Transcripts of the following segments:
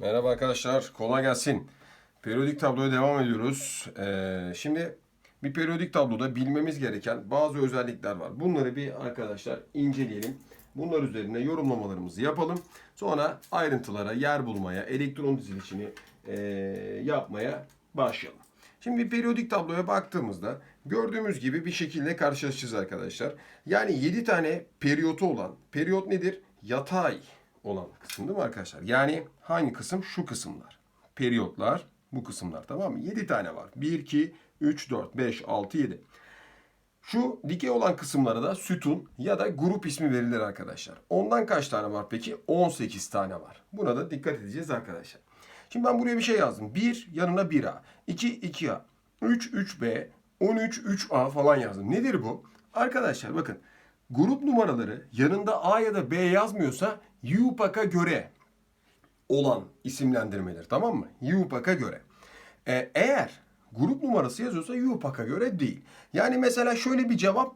Merhaba arkadaşlar, kolay gelsin. Periyodik tabloya devam ediyoruz. Ee, şimdi bir periyodik tabloda bilmemiz gereken bazı özellikler var. Bunları bir arkadaşlar inceleyelim. Bunlar üzerine yorumlamalarımızı yapalım. Sonra ayrıntılara, yer bulmaya, elektron dizilişini ee, yapmaya başlayalım. Şimdi bir periyodik tabloya baktığımızda gördüğümüz gibi bir şekilde karşılaşacağız arkadaşlar. Yani 7 tane periyotu olan, periyot nedir? Yatay olan kısım değil mi arkadaşlar? Yani hangi kısım? Şu kısımlar. Periyotlar bu kısımlar tamam mı? 7 tane var. 1, 2, 3, 4, 5, 6, 7. Şu dikey olan kısımlara da sütun ya da grup ismi verilir arkadaşlar. Ondan kaç tane var peki? 18 tane var. Buna da dikkat edeceğiz arkadaşlar. Şimdi ben buraya bir şey yazdım. 1 yanına 1A, 2 2A, 3 3B, 13 3A falan yazdım. Nedir bu? Arkadaşlar bakın grup numaraları yanında A ya da B yazmıyorsa UPAC'a göre olan isimlendirmeler tamam mı? UPAC'a göre. Ee, eğer grup numarası yazıyorsa UPAC'a göre değil. Yani mesela şöyle bir cevap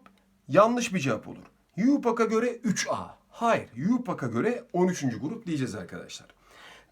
yanlış bir cevap olur. UPAC'a göre 3A. Hayır, UPAC'a göre 13. grup diyeceğiz arkadaşlar.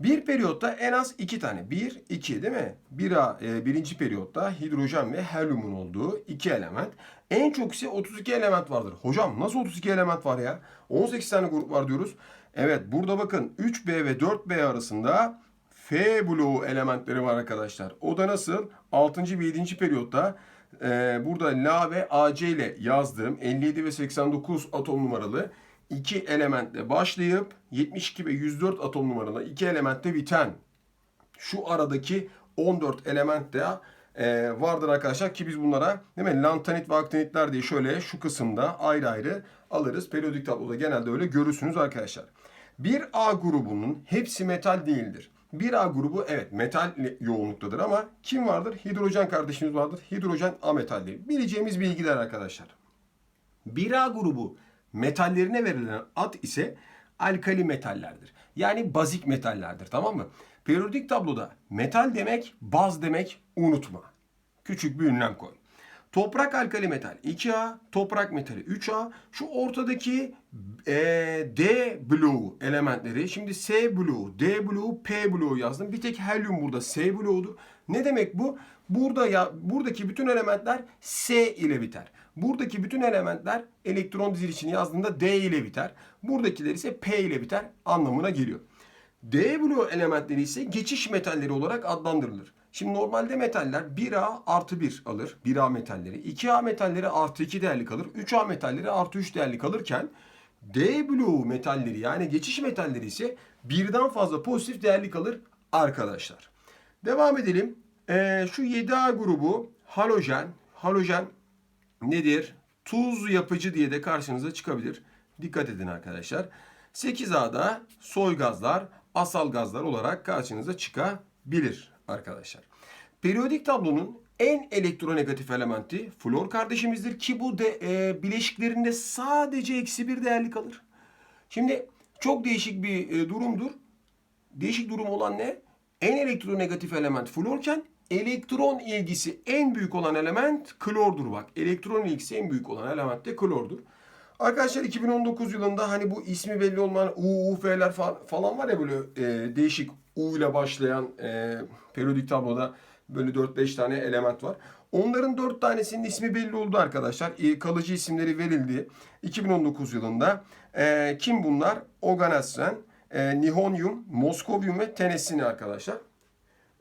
Bir periyotta en az iki tane. Bir, iki değil mi? Bir, e, birinci periyotta hidrojen ve helyumun olduğu iki element. En çok ise 32 element vardır. Hocam nasıl 32 element var ya? 18 tane grup var diyoruz. Evet burada bakın 3B ve 4B arasında F bloğu elementleri var arkadaşlar. O da nasıl? 6. ve 7. periyotta e, burada La ve AC ile yazdığım 57 ve 89 atom numaralı iki elementle başlayıp 72 ve 104 atom numaralı iki elementle biten şu aradaki 14 element de e, vardır arkadaşlar ki biz bunlara değil mi lantanit ve aktinitler diye şöyle şu kısımda ayrı ayrı alırız. Periyodik tabloda genelde öyle görürsünüz arkadaşlar. Bir A grubunun hepsi metal değildir. Bir A grubu evet metal yoğunluktadır ama kim vardır? Hidrojen kardeşimiz vardır. Hidrojen ametaldir. Bileceğimiz bilgiler arkadaşlar. 1A grubu metallerine verilen ad ise alkali metallerdir. Yani bazik metallerdir tamam mı? Periyodik tabloda metal demek, baz demek unutma. Küçük bir ünlem koy. Toprak alkali metal 2A, toprak metali 3A. Şu ortadaki e, D bloğu elementleri. Şimdi S bloğu, D bloğu, P bloğu yazdım. Bir tek helyum burada S bloğudur. Ne demek bu? Burada ya buradaki bütün elementler S ile biter. Buradaki bütün elementler elektron dizilişini yazdığında D ile biter. Buradakiler ise P ile biter anlamına geliyor. D bloğu elementleri ise geçiş metalleri olarak adlandırılır. Şimdi normalde metaller 1A artı 1 alır. 1A metalleri. 2A metalleri artı 2 değerli kalır. 3A metalleri artı 3 değerli kalırken D bloğu metalleri yani geçiş metalleri ise birden fazla pozitif değerli kalır arkadaşlar. Devam edelim. Ee, şu 7A grubu halojen. Halojen nedir? Tuz yapıcı diye de karşınıza çıkabilir. Dikkat edin arkadaşlar. 8A'da soy gazlar, asal gazlar olarak karşınıza çıkabilir arkadaşlar. Periyodik tablonun en elektronegatif elementi flor kardeşimizdir ki bu de, e, bileşiklerinde sadece eksi bir değerli kalır. Şimdi çok değişik bir e, durumdur. Değişik durum olan ne? En elektronegatif element florken elektron ilgisi en büyük olan element klordur bak. Elektron ilgisi en büyük olan element de klordur. Arkadaşlar 2019 yılında hani bu ismi belli olmayan UUF'ler falan var ya böyle e, değişik U ile başlayan e, periyodik tabloda böyle 4-5 tane element var. Onların 4 tanesinin ismi belli oldu arkadaşlar. E, kalıcı isimleri verildi 2019 yılında. E, kim bunlar? Oganesren, e, Nihonyum, Moskovyum ve Tennessee arkadaşlar.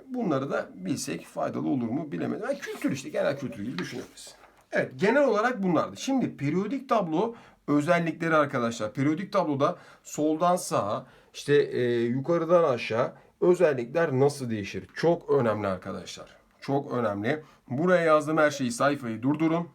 Bunları da bilsek faydalı olur mu bilemedim. Yani kültür işte genel kültür gibi düşünebiliriz. Evet genel olarak bunlardı. Şimdi periyodik tablo özellikleri arkadaşlar. Periyodik tabloda soldan sağa işte e, yukarıdan aşağı özellikler nasıl değişir? Çok önemli arkadaşlar. Çok önemli. Buraya yazdığım her şeyi sayfayı durdurun.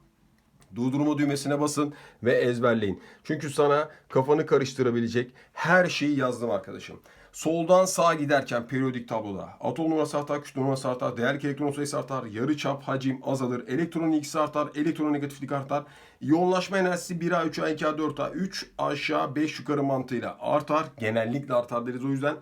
Durdurma düğmesine basın ve ezberleyin. Çünkü sana kafanı karıştırabilecek her şeyi yazdım arkadaşım. Soldan sağa giderken periyodik tabloda atom numarası artar, kütle numarası artar, değerlik elektron sayısı artar, yarı çap hacim azalır, elektron ilgisi artar, elektron negatiflik artar, iyonlaşma enerjisi 1A, 3A, 2A, 4A, 3 aşağı 5 yukarı mantığıyla artar. Genellikle artar deriz o yüzden.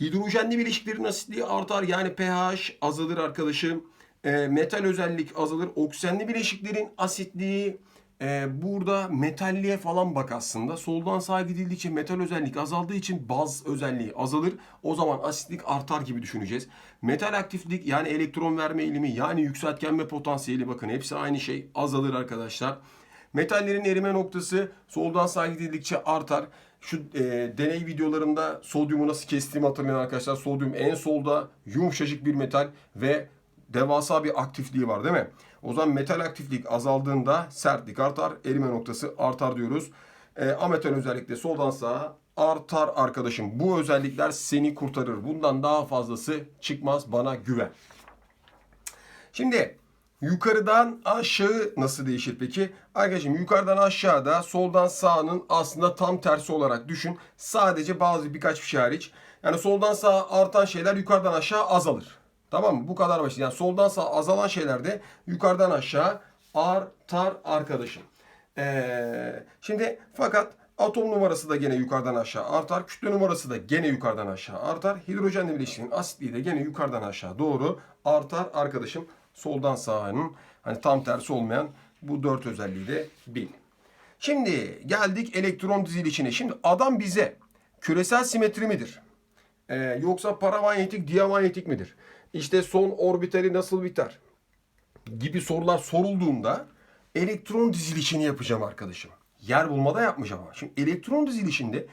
Hidrojenli bileşiklerin asitliği artar yani pH azalır arkadaşım. E, metal özellik azalır. Oksijenli bileşiklerin asitliği e, burada metalliğe falan bak aslında. Soldan sağa gidildikçe metal özellik azaldığı için baz özelliği azalır. O zaman asitlik artar gibi düşüneceğiz. Metal aktiflik yani elektron verme eğilimi yani yükseltgenme potansiyeli bakın hepsi aynı şey azalır arkadaşlar. Metallerin erime noktası soldan sağa gidildikçe artar. Şu e, deney videolarında sodyumu nasıl kestiğimi hatırlayın arkadaşlar. Sodyum en solda yumuşacık bir metal ve devasa bir aktifliği var değil mi? O zaman metal aktiflik azaldığında sertlik artar, erime noktası artar diyoruz. E, ametal özellikle soldan sağa artar arkadaşım. Bu özellikler seni kurtarır. Bundan daha fazlası çıkmaz bana güven. Şimdi yukarıdan aşağı nasıl değişir peki? Arkadaşım yukarıdan aşağıda soldan sağının aslında tam tersi olarak düşün. Sadece bazı birkaç bir şey hariç. Yani soldan sağa artan şeyler yukarıdan aşağı azalır. Tamam mı? Bu kadar basit. Yani soldan sağa azalan şeyler de yukarıdan aşağı artar arkadaşım. Ee, şimdi fakat atom numarası da gene yukarıdan aşağı artar. Kütle numarası da gene yukarıdan aşağı artar. Hidrojenle bileşiğin asitliği de gene yukarıdan aşağı doğru artar arkadaşım. Soldan sağının hani tam tersi olmayan bu dört özelliği de bil. Şimdi geldik elektron dizilişine. Şimdi adam bize küresel simetri midir? Ee, yoksa paramanyetik, diamanyetik midir? İşte son orbitali nasıl biter? Gibi sorular sorulduğunda elektron dizilişini yapacağım arkadaşım. Yer bulmada yapmayacağım ama. Şimdi elektron dizilişinde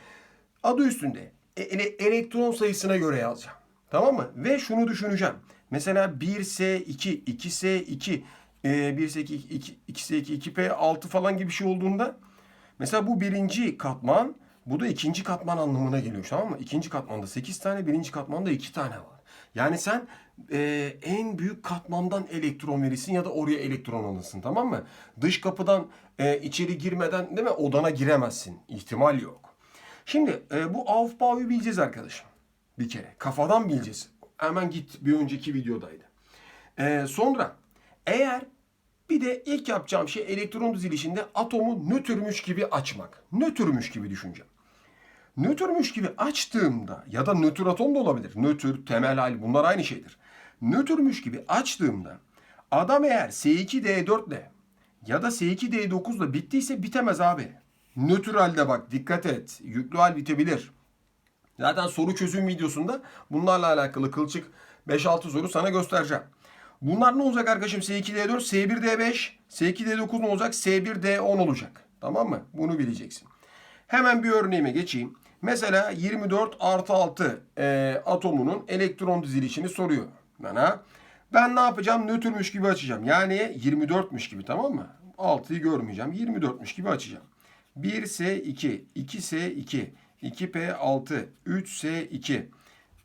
adı üstünde e- ele- elektron sayısına göre yazacağım. Tamam mı? Ve şunu düşüneceğim. Mesela 1S2, 2S2, e, 1S2, 2, 2S2, 2P6 falan gibi bir şey olduğunda mesela bu birinci katman bu da ikinci katman anlamına geliyor tamam mı? İkinci katmanda 8 tane, birinci katmanda 2 tane var. Yani sen e, en büyük katmandan elektron verirsin ya da oraya elektron alırsın tamam mı? Dış kapıdan e, içeri girmeden değil mi odana giremezsin. İhtimal yok. Şimdi e, bu Aufbau'yu bileceğiz arkadaşım. Bir kere. Kafadan bileceğiz. Hemen git bir önceki videodaydı. E, sonra eğer bir de ilk yapacağım şey elektron dizilişinde atomu nötrmüş gibi açmak. Nötrmüş gibi düşüneceğim. Nötrmüş gibi açtığımda ya da nötr atom da olabilir. Nötr, temel hal bunlar aynı şeydir. Nötrmüş gibi açtığımda adam eğer S2D4 ile ya da S2D9 ile bittiyse bitemez abi. Nötr halde bak dikkat et. Yüklü hal bitebilir. Zaten soru çözüm videosunda bunlarla alakalı kılçık 5-6 soru sana göstereceğim. Bunlar ne olacak arkadaşım? S2D4, S1D5, S2D9 ne olacak? S1D10 olacak. Tamam mı? Bunu bileceksin. Hemen bir örneğime geçeyim. Mesela 24 artı 6 e, atomunun elektron dizilişini soruyor bana. Ben ne yapacağım? Nötrmüş gibi açacağım. Yani 24'müş gibi tamam mı? 6'yı görmeyeceğim. 24'müş gibi açacağım. 1S2, 2S2, 2P6, 3S2,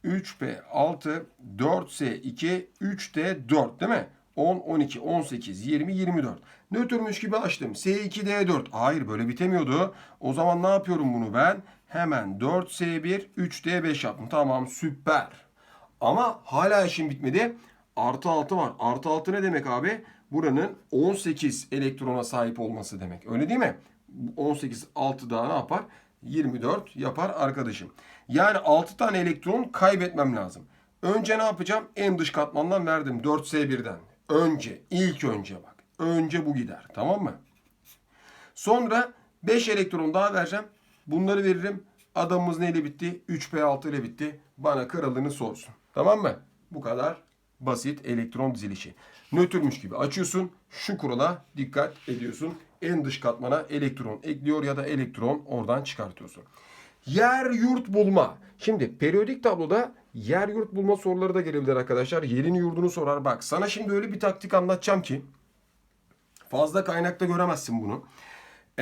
3P6, 4S2, 3D4 değil mi? 10, 12, 18, 20, 24. Nötrmüş gibi açtım. S2D4. Hayır böyle bitemiyordu. O zaman ne yapıyorum bunu ben? Hemen 4S1, 3D5 yaptım. Tamam süper. Ama hala işim bitmedi. Artı 6 var. Artı 6 ne demek abi? Buranın 18 elektrona sahip olması demek. Öyle değil mi? 18 6 daha ne yapar? 24 yapar arkadaşım. Yani 6 tane elektron kaybetmem lazım. Önce ne yapacağım? En dış katmandan verdim. 4S1'den. Önce, ilk önce bak. Önce bu gider. Tamam mı? Sonra 5 elektron daha vereceğim. Bunları veririm. Adamımız neyle bitti? 3P6 ile bitti. Bana kralını sorsun. Tamam mı? Bu kadar basit elektron dizilişi. Nötrmüş gibi açıyorsun. Şu kurala dikkat ediyorsun. En dış katmana elektron ekliyor ya da elektron oradan çıkartıyorsun. Yer yurt bulma. Şimdi periyodik tabloda yer yurt bulma soruları da gelebilir arkadaşlar. Yerini yurdunu sorar. Bak sana şimdi öyle bir taktik anlatacağım ki fazla kaynakta göremezsin bunu.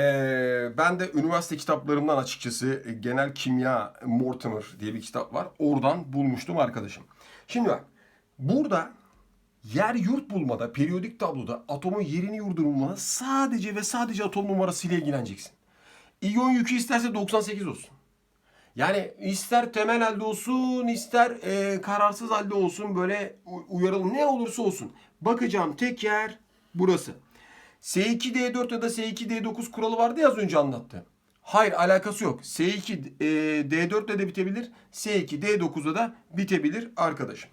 Ee, ben de üniversite kitaplarımdan açıkçası e, Genel Kimya Mortimer diye bir kitap var. Oradan bulmuştum arkadaşım. Şimdi bak burada yer yurt bulmada periyodik tabloda atomun yerini yurdunu bulmada sadece ve sadece atom numarasıyla ilgileneceksin. İyon yükü isterse 98 olsun. Yani ister temel halde olsun, ister e, kararsız halde olsun böyle uyarılı ne olursa olsun. Bakacağım tek yer burası. S2D4 ya da S2D9 kuralı vardı ya az önce anlattı. Hayır alakası yok. S2 e, D4 ile de bitebilir. S2 D9'da da bitebilir arkadaşım.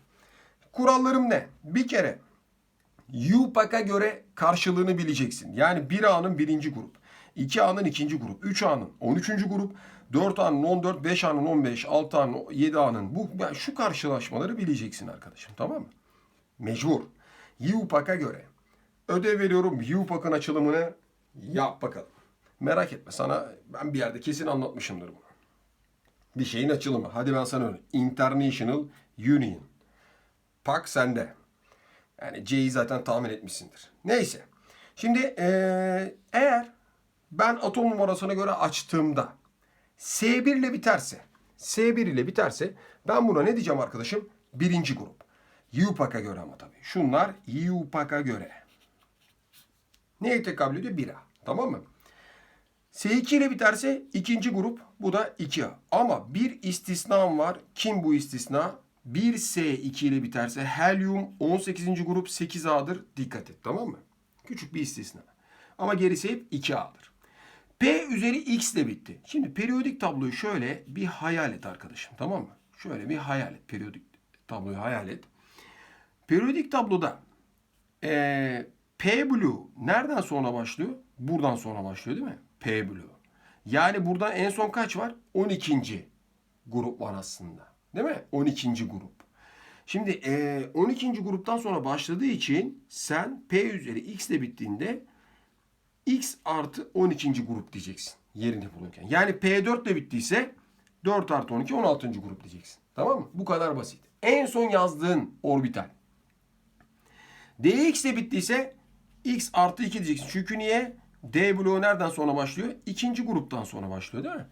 Kurallarım ne? Bir kere UPAC'a göre karşılığını bileceksin. Yani 1A'nın birinci grup, 2A'nın ikinci grup, 3A'nın 13. grup, 4A'nın 14, 5A'nın 15, 6A'nın 7A'nın bu yani şu karşılaşmaları bileceksin arkadaşım tamam mı? Mecbur. UPAC'a göre. Ödev veriyorum. UPAC'ın açılımını yap bakalım. Merak etme sana ben bir yerde kesin anlatmışımdır bunu. Bir şeyin açılımı. Hadi ben sana öyle. International Union. PAC sende. Yani C'yi zaten tahmin etmişsindir. Neyse. Şimdi eğer ben atom numarasına göre açtığımda S1 ile biterse S1 ile biterse ben buna ne diyeceğim arkadaşım? Birinci grup. UPAC'a göre ama tabii. Şunlar UPAC'a göre. Neye tekabül ediyor? 1A. Tamam mı? S2 ile biterse ikinci grup. Bu da 2A. Ama bir istisnam var. Kim bu istisna? 1S2 ile biterse helyum 18. grup 8A'dır. Dikkat et tamam mı? Küçük bir istisna. Ama gerisi hep 2A'dır. P üzeri X ile bitti. Şimdi periyodik tabloyu şöyle bir hayal et arkadaşım tamam mı? Şöyle bir hayal et. Periyodik tabloyu hayal et. Periyodik tabloda eee, P blue nereden sonra başlıyor? Buradan sonra başlıyor değil mi? P blue. Yani buradan en son kaç var? 12. grup var aslında. Değil mi? 12. grup. Şimdi eee 12. gruptan sonra başladığı için sen P üzeri X ile bittiğinde X artı 12. grup diyeceksin. Yerini bulurken. Yani P4 ile bittiyse 4 artı 12 16. grup diyeceksin. Tamam mı? Bu kadar basit. En son yazdığın orbital. dx ile bittiyse x artı 2 diyeceksin. Çünkü niye? D bloğu nereden sonra başlıyor? İkinci gruptan sonra başlıyor değil mi?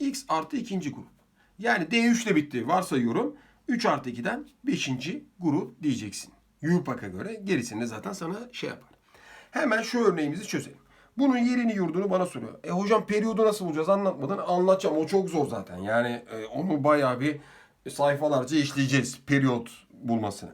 x artı ikinci grup. Yani D3 ile bitti. Varsayıyorum. 3 artı 2'den 5. grup diyeceksin. UPAC'a göre gerisini zaten sana şey yapar. Hemen şu örneğimizi çözelim. Bunun yerini yurdunu bana soruyor. E hocam periyodu nasıl bulacağız anlatmadan anlatacağım. O çok zor zaten. Yani e, onu bayağı bir sayfalarca işleyeceğiz periyot bulmasını.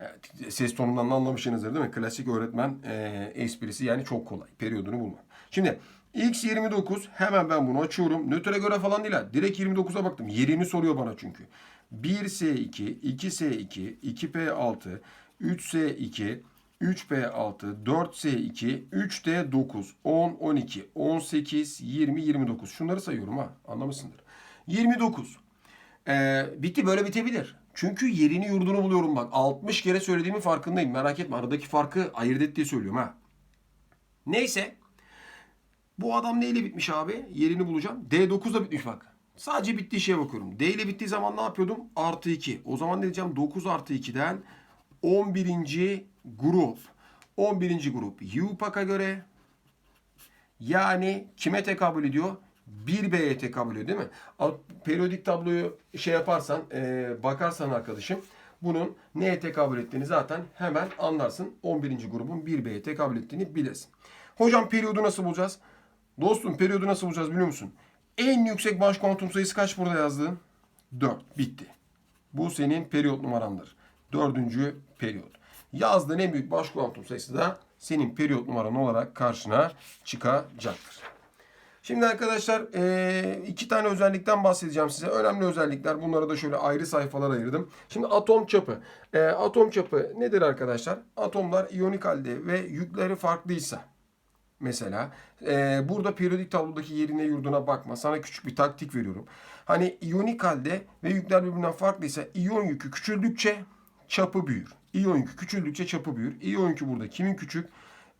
Evet, ses tonundan da anlamışsınızdır değil mi? Klasik öğretmen e, esprisi yani çok kolay. Periyodunu bulma. Şimdi x 29 hemen ben bunu açıyorum. Nötre göre falan değil ha. Direkt 29'a baktım. Yerini soruyor bana çünkü. 1S2, 2S2, 2P6, 3S2, 3P6, 4S2, 3D9, 10, 12, 18, 20, 29. Şunları sayıyorum ha. Anlamışsındır. 29. Ee, bitti böyle bitebilir. Çünkü yerini yurdunu buluyorum bak. 60 kere söylediğimin farkındayım. Merak etme aradaki farkı ayırt et diye söylüyorum ha. Neyse. Bu adam neyle bitmiş abi? Yerini bulacağım. D9'da bitmiş bak. Sadece bittiği şeye bakıyorum. D ile bittiği zaman ne yapıyordum? Artı 2. O zaman ne diyeceğim? 9 artı 2'den 11. grup. 11. grup. UPAC'a göre yani kime tekabül ediyor? 1B'ye tekabül ediyor değil mi? Periyodik tabloyu şey yaparsan, e, bakarsan arkadaşım bunun neye tekabül ettiğini zaten hemen anlarsın. 11. grubun 1B'ye tekabül ettiğini bilirsin. Hocam periyodu nasıl bulacağız? Dostum periyodu nasıl bulacağız biliyor musun? En yüksek baş kuantum sayısı kaç burada yazdığın? 4. Bitti. Bu senin periyot numarandır. Dördüncü periyot. Yazdığın en büyük baş kuantum sayısı da senin periyot numaran olarak karşına çıkacaktır. Şimdi arkadaşlar iki tane özellikten bahsedeceğim size. Önemli özellikler. Bunlara da şöyle ayrı sayfalar ayırdım. Şimdi atom çapı. Atom çapı nedir arkadaşlar? Atomlar iyonik halde ve yükleri farklıysa mesela burada periyodik tablodaki yerine yurduna bakma. Sana küçük bir taktik veriyorum. Hani iyonik halde ve yükler birbirinden farklıysa iyon yükü küçüldükçe çapı büyür. İyon yükü küçüldükçe çapı büyür. İyon yükü burada kimin küçük?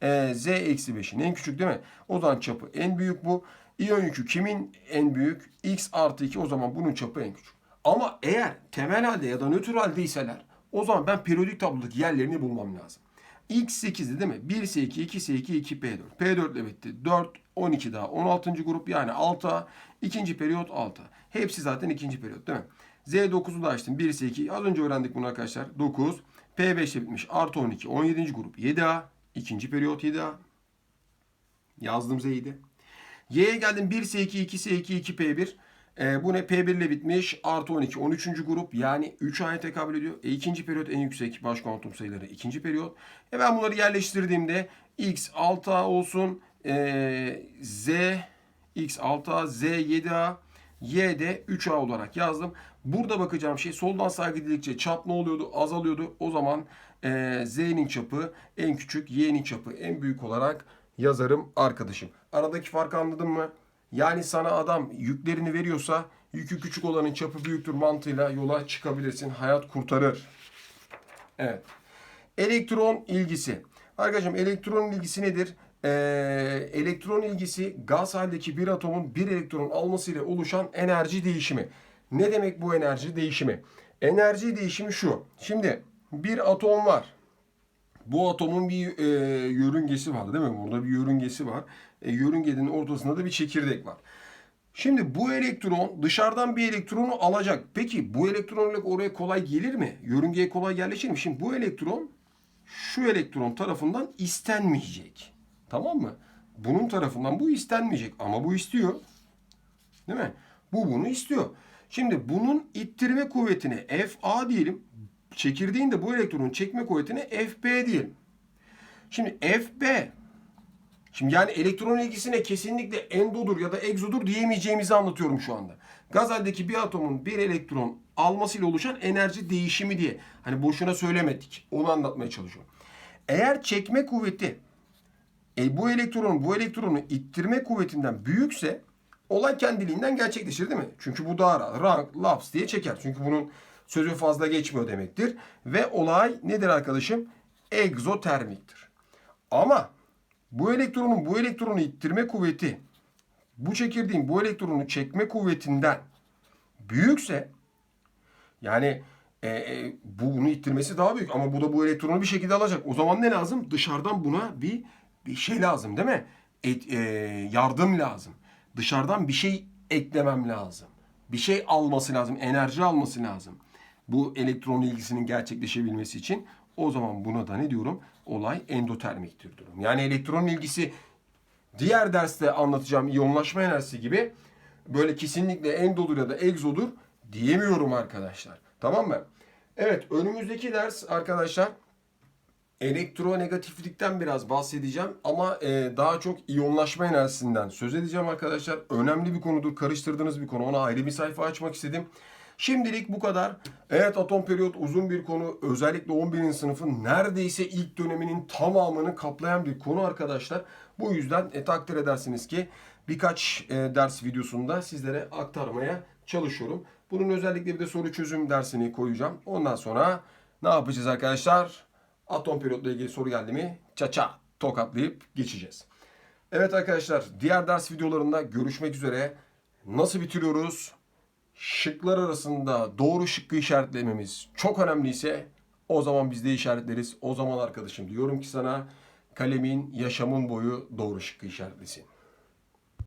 Ee, Z eksi 5'in en küçük değil mi? O zaman çapı en büyük bu. İyon yükü kimin en büyük? X artı 2 o zaman bunun çapı en küçük. Ama eğer temel halde ya da nötr haldeyseler o zaman ben periyodik tablodaki yerlerini bulmam lazım. X 8'di değil mi? 1S2, 2S2, 2P4. P4 ile bitti. 4, 12 daha. 16. grup yani 6A. ikinci periyot 6. Hepsi zaten ikinci periyot değil mi? Z9'u da açtım. 1S2. Az önce öğrendik bunu arkadaşlar. 9. P5 ile bitmiş. Artı 12. 17. grup 7A. İkinci periyot 7A. Yazdım Z'ydi. Y'ye geldim 1S2, 2S2, 2P1. Ee, bu ne? P1 ile bitmiş. Artı 12. 13. grup. Yani 3 A'ya tekabül ediyor. E, ikinci periyot en yüksek baş kuantum sayıları. ikinci periyot. E ben bunları yerleştirdiğimde X 6A olsun. E, Z X 6A, Z 7A, Y'de 3A olarak yazdım. Burada bakacağım şey soldan sağa gidildikçe çap ne oluyordu? Azalıyordu. O zaman e, Z'nin çapı en küçük, Y'nin çapı en büyük olarak yazarım arkadaşım. Aradaki farkı anladın mı? Yani sana adam yüklerini veriyorsa yükü küçük olanın çapı büyüktür mantığıyla yola çıkabilirsin. Hayat kurtarır. Evet. Elektron ilgisi. Arkadaşım elektron ilgisi nedir? Ee, elektron ilgisi gaz haldeki bir atomun bir elektron almasıyla oluşan enerji değişimi. Ne demek bu enerji değişimi? Enerji değişimi şu. Şimdi bir atom var. Bu atomun bir e, yörüngesi var değil mi? Burada bir yörüngesi var. E, yörüngenin ortasında da bir çekirdek var. Şimdi bu elektron dışarıdan bir elektronu alacak. Peki bu elektron oraya kolay gelir mi? Yörüngeye kolay yerleşir mi? Şimdi bu elektron şu elektron tarafından istenmeyecek. Tamam mı? Bunun tarafından bu istenmeyecek ama bu istiyor. Değil mi? Bu bunu istiyor. Şimdi bunun ittirme kuvvetine FA diyelim. Çekirdeğin de bu elektronun çekme kuvvetine FB diyelim. Şimdi FB Şimdi yani elektron ilgisine kesinlikle endodur ya da egzodur diyemeyeceğimizi anlatıyorum şu anda. Gaz haldeki bir atomun bir elektron almasıyla oluşan enerji değişimi diye. Hani boşuna söylemedik. Onu anlatmaya çalışıyorum. Eğer çekme kuvveti e, bu elektronun bu elektronu ittirme kuvvetinden büyükse olay kendiliğinden gerçekleşir değil mi? Çünkü bu daha rank, laps diye çeker. Çünkü bunun sözü fazla geçmiyor demektir. Ve olay nedir arkadaşım? Egzotermiktir. Ama bu elektronun bu elektronu ittirme kuvveti bu çekirdeğin bu elektronu çekme kuvvetinden büyükse yani e, e, bu bunu ittirmesi daha büyük ama bu da bu elektronu bir şekilde alacak. O zaman ne lazım? Dışarıdan buna bir bir şey lazım değil mi? Et, e, yardım lazım. Dışarıdan bir şey eklemem lazım. Bir şey alması lazım, enerji alması lazım. Bu elektron ilgisinin gerçekleşebilmesi için o zaman buna da ne diyorum? Olay endotermiktir diyorum. Yani elektron ilgisi diğer derste anlatacağım iyonlaşma enerjisi gibi böyle kesinlikle endodur ya da egzodur diyemiyorum arkadaşlar. Tamam mı? Evet önümüzdeki ders arkadaşlar elektronegatiflikten biraz bahsedeceğim ama e, daha çok iyonlaşma enerjisinden söz edeceğim arkadaşlar. Önemli bir konudur, karıştırdığınız bir konu. Ona ayrı bir sayfa açmak istedim. Şimdilik bu kadar. Evet atom periyot uzun bir konu. Özellikle 11. sınıfın neredeyse ilk döneminin tamamını kaplayan bir konu arkadaşlar. Bu yüzden e, takdir edersiniz ki birkaç e, ders videosunda sizlere aktarmaya çalışıyorum. Bunun özellikle bir de soru çözüm dersini koyacağım. Ondan sonra ne yapacağız arkadaşlar? Atom periyotla ilgili soru geldi mi? Çaça tokatlayıp geçeceğiz. Evet arkadaşlar diğer ders videolarında görüşmek üzere. Nasıl bitiriyoruz? Şıklar arasında doğru şıkkı işaretlememiz çok önemliyse o zaman biz de işaretleriz. O zaman arkadaşım diyorum ki sana kalemin yaşamın boyu doğru şıkkı işaretlesin.